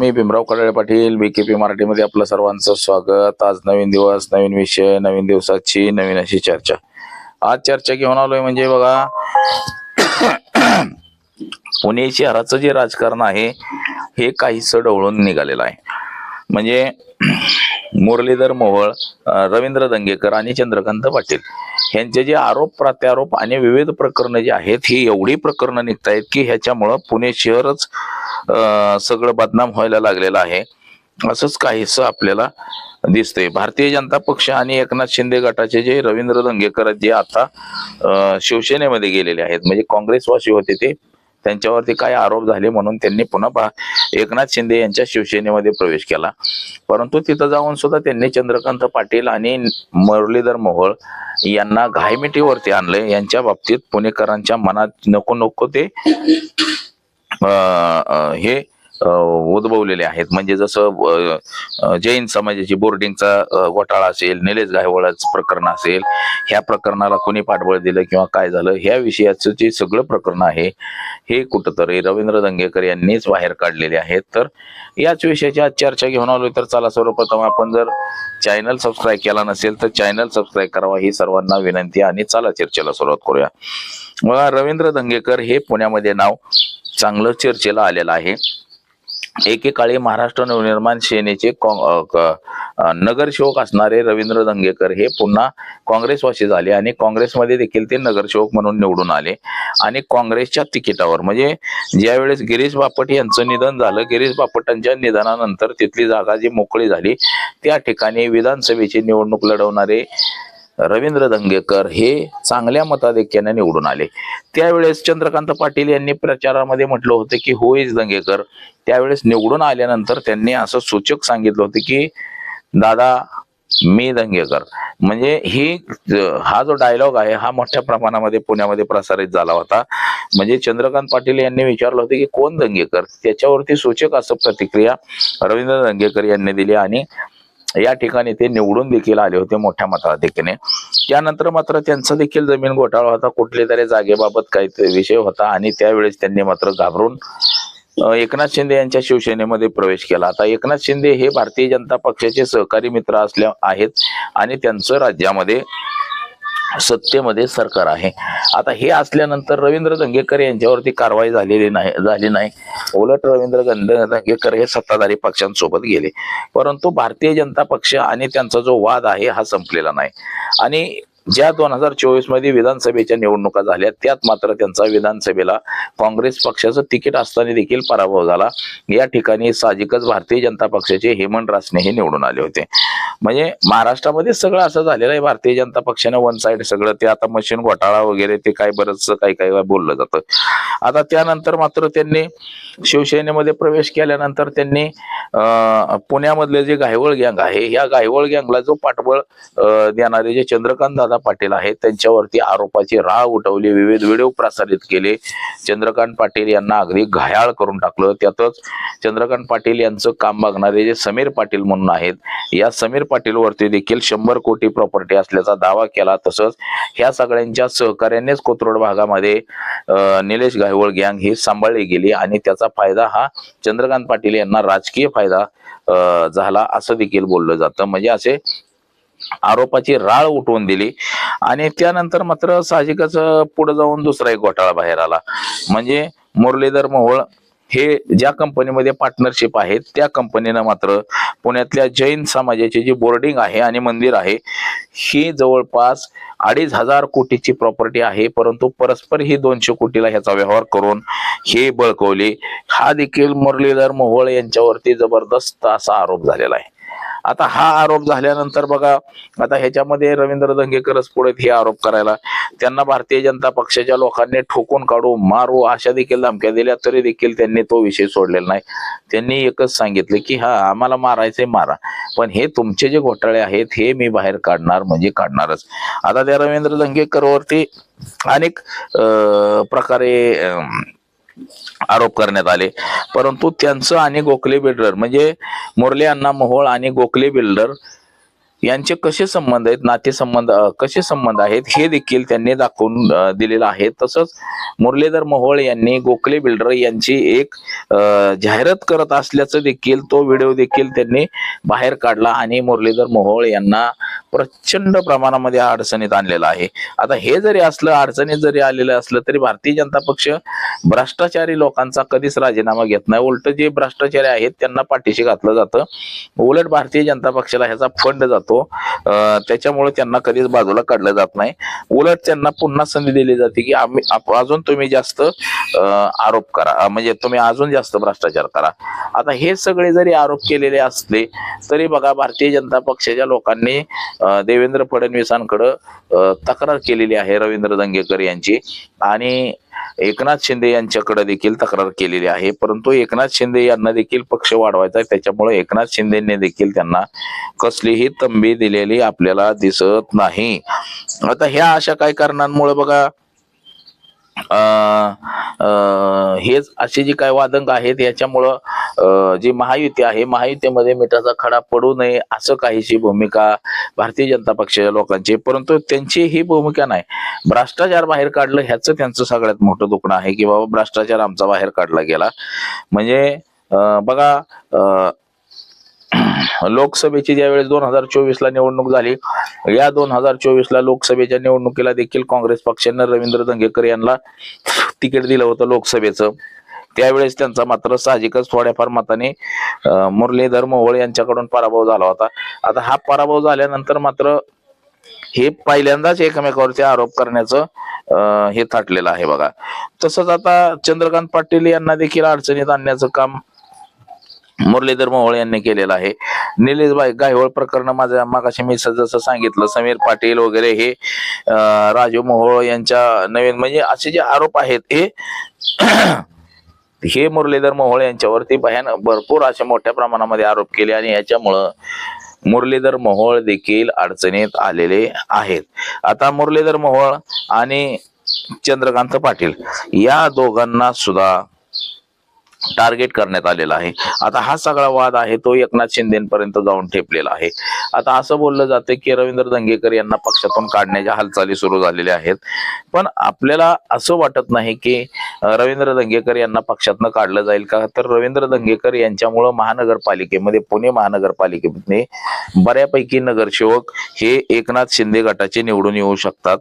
मी Bhimrao Kadale Patil BKP मराठीमध्ये आपलं सर्वांचं स्वागत. आज नवीन दिवस नवीन विषय नवीन दिवसाची नवीन अशी चर्चा. आज चर्चा घेऊन आलोय म्हणजे बघा पुणे शहराचं जे राजकारण आहे हे काहीस डवळून निघालेलं आहे. म्हणजे मुरलीधर मोहोळ रवींद्र दंगेकर आणि चंद्रकांत पाटील. यांचे जे आरोप प्रत्यारोप आणि विविध प्रकरणं जी आहेत ही एवढी प्रकरणं निघत आहेत की ह्याच्यामुळं पुणे शहरच सगळं बदनाम व्हायला लागलेलं आहे. असंच काहीस आपल्याला दिसतंय. भारतीय जनता पक्ष आणि एकनाथ शिंदे गटाचे जे रवींद्र दंगेकर आहेत, जे आता शिवसेनेमध्ये गेलेले आहेत म्हणजे काँग्रेसवासी होते ते त्यांच्यावरती काय आरोप झाले म्हणून त्यांनी पुन्हा एकनाथ शिंदे यांच्या शिवसेनेमध्ये प्रवेश केला. परंतु तिथं जाऊन सुद्धा त्यांनी चंद्रकांत पाटील आणि मुरलीधर मोहोळ यांना घायमिटीवरती आणले यांच्या बाबतीत पुणेकरांच्या मनात नको नको ते हे उद्भवलेले आहेत. म्हणजे जसं जैन समाजाची बोर्डिंगचा घोटाळा असेल निलेश गायवळाच प्रकरण असेल ह्या प्रकरणाला कोणी पाठबळ दिलं किंवा काय झालं ह्या विषयाचं जे सगळं प्रकरण आहे हे कुठंतरी रवींद्र दंगेकर यांनीच बाहेर काढलेले आहेत. तर याच विषयाची आज चर्चा घेऊन आलो तर चला सर्वप्रथम आपण जर चॅनल सबस्क्राईब केला नसेल तर चॅनल सबस्क्राईब करावा ही सर्वांना विनंती आणि चला चर्चेला सुरुवात करूया. मग रवींद्र दंगेकर हे पुण्यामध्ये नाव चांगलं चर्चेला आलेलं आहे. एकेकाळी महाराष्ट्र नवनिर्माण सेनेचे नगरसेवक असणारे रवींद्र दंगेकर हे पुन्हा काँग्रेसवासी झाले आणि काँग्रेसमध्ये देखील ते नगरसेवक म्हणून निवडून आले. आणि काँग्रेसच्या तिकिटावर म्हणजे ज्यावेळेस गिरीश बापट यांचं निधन झालं गिरीश बापटांच्या निधनानंतर तिथली जागा जी मोकळी झाली त्या ठिकाणी विधानसभेची निवडणूक लढवणारे रवींद्र दंगेकर हे चांगल्या मताधिक्याने निवडून आले. त्यावेळेस चंद्रकांत पाटील यांनी प्रचारामध्ये म्हटलं होतं की हो इज दंगेकर. त्यावेळेस निवडून आल्यानंतर त्यांनी असं सूचक सांगितलं होतं की दादा मी दंगेकर. म्हणजे ही हा जो डायलॉग आहे हा मोठ्या प्रमाणामध्ये पुण्यामध्ये प्रसारित झाला होता. म्हणजे चंद्रकांत पाटील यांनी विचारलं होतं की कोण दंगेकर? त्याच्यावरती सूचक असं प्रतिक्रिया रवींद्र दंगेकर यांनी दिली आणि या ठिकाणी ते निवडून देखील आले होते मोठ्या मताधिकेने त्यानंतर मात्र त्यांचा देखील जमीन घोटाळा होता. कुठल्या तरी जागेबाबत काही विषय होता आणि त्यावेळेस त्यांनी मात्र घाबरून एकनाथ शिंदे यांच्या शिवसेनेमध्ये प्रवेश केला. आता एकनाथ शिंदे हे भारतीय जनता पक्षाचे सहकारी मित्र असल्या आहेत आणि त्यांचं राज्यामध्ये सत्तेमध्ये सरकार आहे. आता हे असल्यानंतर रवींद्र दंगेकर यांच्यावरती कारवाई झालेली नाही झाली नाही. उलट रवींद्र गंध दंगेकर हे सत्ताधारी पक्षांसोबत गेले. परंतु भारतीय जनता पक्ष आणि त्यांचा जो वाद आहे हा संपलेला नाही. आणि ज्या दोन हजार चोवीसमध्ये विधानसभेच्या निवडणुका झाल्या त्यात मात्र त्यांचा विधानसभेला काँग्रेस पक्षाचं तिकीट असताना देखील पराभव झाला. या ठिकाणी साहजिकच भारतीय जनता पक्षाचे हेमंत रासने हे निवडून आले होते. म्हणजे महाराष्ट्रामध्ये सगळं असं झालेलं आहे भारतीय जनता पक्षाने वन साइड सगळं ते आता मशीन घोटाळा वगैरे ते काय बरंच काही काही बोललं जातं. आता त्यानंतर मात्र त्यांनी शिवसेनेमध्ये प्रवेश केल्यानंतर त्यांनी अं, पुण्यामधले जे गायवळ गँग आहे या गायवळ गँगला जो पाठबळ देणारे जे चंद्रकांत दादा पाटील आहेत. त्यांच्यावरती आरोपाची राळ उठवली. विविध व्हिडिओ प्रसारित केले. चंद्रकांत पाटील यांना अगदी घायाळ करून टाकलं. त्यातच चंद्रकांत पाटील यांचं काम बघणारे जे समीर पाटील म्हणून आहेत या समीर पाटीलवरती देखील शंभर कोटी प्रॉपर्टी असल्याचा दावा केला. तसंच ह्या सगळ्यांच्या सहकार्यानेच कोथरूड भागामध्ये निलेश गायवळ गँग ही सांभाळली गेली आणि त्याचा फायदा हा चंद्रकांत पाटील यांना राजकीय फायदा अं, झाला असं देखील बोललं जातं. म्हणजे असे आरोपाची राळ उठवून दिली. आणि त्यानंतर मात्र साहजिकच पुढे जाऊन दुसरा एक घोटाळा बाहेर आला. म्हणजे मुरलीधर मोहोळ हे ज्या कंपनीमध्ये पार्टनरशिप आहे त्या कंपनीनं मात्र पुण्यातल्या जैन समाजाची जी बोर्डिंग आहे आणि मंदिर आहे ही जवळपास अडीच हजार कोटीची प्रॉपर्टी आहे. परंतु परस्पर ही दोनशे कोटीला ह्याचा व्यवहार करून हे बळकवले. हा देखील मुरलीधर मोहोळ यांच्यावरती जबरदस्त असा आरोप झालेला आहे. आता हा आरोप झाल्यानंतर बघा आता ह्याच्यामध्ये रवींद्र दंगेकरच पुढे हे आरोप करायला. त्यांना भारतीय जनता पक्षाच्या लोकांनी ठोकून काढू मारू अशा देखील धमक्या दिल्या तरी देखील त्यांनी तो विषय सोडलेला नाही. त्यांनी एकच सांगितले की हा आम्हाला मारायचंय मारा. पण हे तुमचे जे घोटाळे आहेत हे मी बाहेर काढणार म्हणजे काढणारच. आता त्या रवींद्र दंगेकर वरती अनेक प्रकारे आरोप करण्यात आले. परंतु त्यांचं आणि गोखले बिल्डर म्हणजे मुरले अण्णा मोहोळ आणि गोखले बिल्डर यांचे कसे संबंध आहेत नातेसंबंध कसे संबंध आहेत हे देखील त्यांनी दाखवून दिलेलं आहे. तसंच मुरलीधर मोहोळ यांनी गोखले बिल्डर यांची एक जाहिरात करत असल्याचं देखील तो व्हिडिओ देखील त्यांनी बाहेर काढला आणि मुरलीधर मोहोळ यांना प्रचंड प्रमाणामध्ये अडचणीत आणलेलं आहे. आता हे जरी असलं अडचणीत जरी आलेलं असलं तरी भारतीय जनता पक्ष भ्रष्टाचारी लोकांचा कधीच राजीनामा घेत नाही. उलट जे भ्रष्टाचारी आहेत त्यांना पाठीशी घातलं जातं. उलट भारतीय जनता पक्षाला ह्याचा फंड जातो. त्याच्यामुळे त्यांना कधीच बाजूला काढलं जात नाही. उलट त्यांना पुन्हा संधी दिली जाते की आम्ही अजून तुम्ही जास्त आरोप करा. म्हणजे तुम्ही अजून जास्त भ्रष्टाचार करा. आता हे सगळे जरी आरोप केलेले असले तरी बघा भारतीय जनता पक्षाच्या लोकांनी देवेंद्र फडणवीसांकडं तक्रार केलेली आहे रवींद्र दंगेकर यांची. आणि एकनाथ शिंदे यांच्याकडे देखील तक्रार केलेली आहे. परंतु एकनाथ शिंदे यांना देखील पक्ष वाढवायचा आहे. त्याच्यामुळे एकनाथ शिंदेने देखील त्यांना कसलीही तंबी दिलेली आपल्याला दिसत नाही. आता ह्या अशा काही कारणांमुळे बघा हेच असे जे काही वादंग आहेत याच्यामुळं जी महायुती आहे महायुतीमध्ये मिठाचा खडा पडू नये असं काहीशी भूमिका भारतीय जनता पक्षाच्या लोकांची परंतु त्यांची ही भूमिका नाही. भ्रष्टाचार बाहेर काढलं ह्याचं त्यांचं सगळ्यात मोठं दुखणं आहे की बाबा भ्रष्टाचार आमचा बाहेर काढला गेला. म्हणजे बघा अं, लोकसभेची ज्यावेळेस दोन हजार चोवीस ला निवडणूक झाली या दोन हजार चोवीस ला लोकसभेच्या निवडणुकीला देखील काँग्रेस पक्षानं रवींद्र दंगेकर यांना तिकीट दिलं होतं लोकसभेचं. त्यावेळेस त्यांचा मात्र साहजिकच थोड्याफार मताने मुरलीधर मोहोळ यांच्याकडून पराभव झाला होता. आता हा पराभव झाल्यानंतर मात्र हे पहिल्यांदाच एकमेकावरचे आरोप करण्याचं हे थाटलेलं आहे बघा. तसंच आता चंद्रकांत पाटील यांना देखील अडचणीत आणण्याचं काम मुरलीधर मोहोळ यांनी केलेलं आहे. निलेशबाई गायवळ प्रकरण माझ्या मागाशी मी जसं सांगितलं समीर पाटील वगैरे हे राजू मोहोळ यांच्या नवीन म्हणजे असे जे आरोप आहेत हे हे मुरलीधर मोहोळ यांच्यावरती भयान भरपूर अशा मोठ्या प्रमाणामध्ये आरोप केले आणि याच्यामुळं मुरलीधर मोहोळ देखील अडचणीत आलेले आहेत. आता मुरलीधर मोहोळ आणि चंद्रकांत पाटील या दोघांना सुद्धा टार्गेट करण्यात आलेला आहे. आता हा सगळा वाद आहे तो एकनाथ शिंदेपर्यंत जाऊन ठेपलेला आहे. आता असं बोललं जातं की रवींद्र दंगेकर यांना पक्षातून काढण्याच्या हालचाली सुरू झालेल्या आहेत. पण आपल्याला असं वाटत नाही की रवींद्र दंगेकर यांना पक्षातनं काढलं जाईल का? तर रवींद्र दंगेकर यांच्यामुळं महानगरपालिकेमध्ये पुणे महानगरपालिकेमध्ये बऱ्यापैकी नगरसेवक हे एकनाथ शिंदे गटाचे निवडून येऊ शकतात.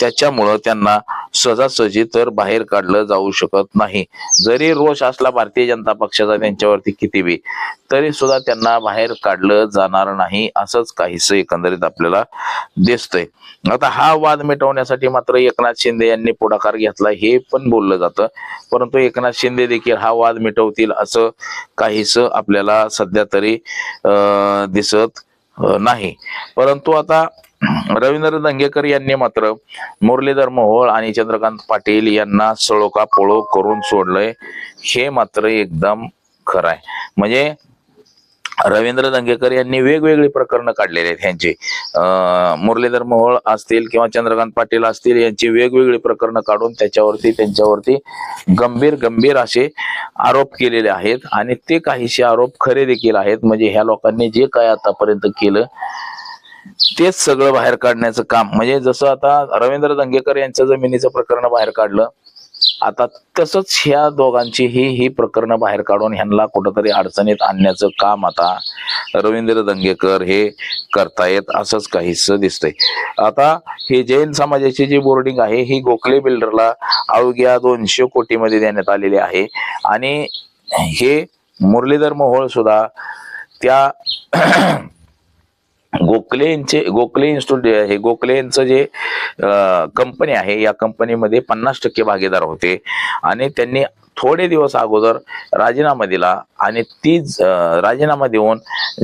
त्याच्यामुळं त्यांना सहजासहजी तर बाहेर काढलं जाऊ शकत नाही. जरी रोष असला भारतीय जनता पक्षाचा त्यांच्यावरती किती बी तरी सुद्धा त्यांना बाहेर काढलं जाणार नाही असंच काहीस एकंदरीत आपल्याला दिसतंय. आता हा वाद मिटवण्यासाठी मात्र एकनाथ शिंदे यांनी पुढाकार घेतला हे पण बोललं जातं. परंतु एकनाथ शिंदे देखील हा वाद मिटवतील असं काहीस आपल्याला सध्या तरी अं, दिसत नाही. परंतु आता रवींद्र दंगेकर यांनी मात्र मुरलीधर मोहोळ आणि चंद्रकांत पाटील यांना सळोका पोळो करून सोडलंय. हे मात्र एकदम खरं आहे. म्हणजे रवींद्र दंगेकर यांनी वेगवेगळी प्रकरणं काढलेली आहेत ह्यांची. मुरलीधर मोहोळ असतील किंवा चंद्रकांत पाटील असतील यांची वेगवेगळी प्रकरणं काढून त्याच्यावरती त्यांच्यावरती गंभीर गंभीर असे आरोप केलेले आहेत. आणि ते काहीसे आरोप खरे देखील आहेत. म्हणजे ह्या लोकांनी जे काय आतापर्यंत केलं तेच सगळं बाहेर काढण्याचं काम. म्हणजे जसं आता रवींद्र दंगेकर यांचं जमिनीचं प्रकरण बाहेर काढलं आता तसंच ह्या दोघांची ही ही प्रकरणं बाहेर काढून ह्यांना कुठंतरी अडचणीत आणण्याचं काम आता रवींद्र दंगेकर हे करतायत असंच काहीच दिसतंय. आता हे जैन समाजाची जी बोर्डिंग आहे ही गोखले बिल्डरला अवघ्या दोनशे कोटीमध्ये देण्यात आलेली आहे. आणि हे मुरलीधर मोहोळ सुद्धा त्या गोखलेंचे गोखले इन्स्टिट्यूट हे गोखलेंचं जे कंपनी आहे या कंपनीमध्ये पन्नास टक्के भागीदार होते. आणि त्यांनी थोडे दिवस अगोदर राजीनामा दिला आणि तीच राजीनामा देऊन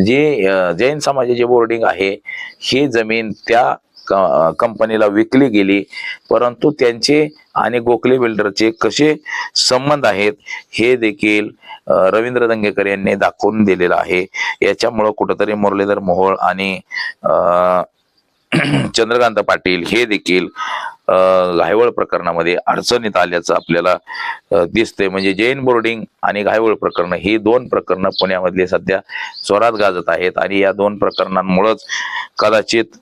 जे जैन समाजाची बोर्डिंग आहे ही जमीन त्या क- कंपनीला विकली गेली. परंतु त्यांचे आणि गोखले बिल्डरचे कसे संबंध आहेत हे देखील रवींद्र दंगेकर यांनी दाखवून दिलेलं आहे. याच्यामुळं कुठंतरी मुरलीधर मोहोळ आणि चंद्रकांत पाटील हे देखील घायवळ प्रकरणामध्ये अडचणीत आल्याचं आपल्याला दिसतंय. म्हणजे जैन बोर्डिंग आणि घायवळ प्रकरण ही दोन प्रकरणं पुण्यामधले सध्या स्वरात गाजत आहेत आणि या दोन प्रकरणांमुळेच कदाचित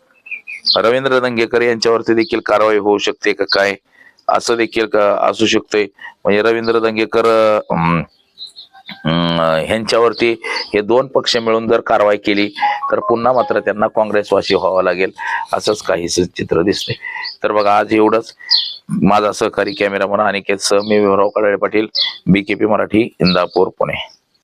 रवींद्र दंगेकर यांच्यावरती देखील कारवाई होऊ शकते का काय? असं देखील का- असू शकतंय म्हणजे रवींद्र दंगेकर ह्यांच्यावरती हे दोन पक्ष मिळून जर कारवाई केली तर पुन्हा मात्र त्यांना काँग्रेसवासी व्हावं लागेल असंच काहीच चित्र दिसते तर बघा आज एवढंच. माझा सहकारी कॅमेरामन अनिकेत सह मी विभराव कडाळे पाटील बीकेपी मराठी इंदापूर पुणे.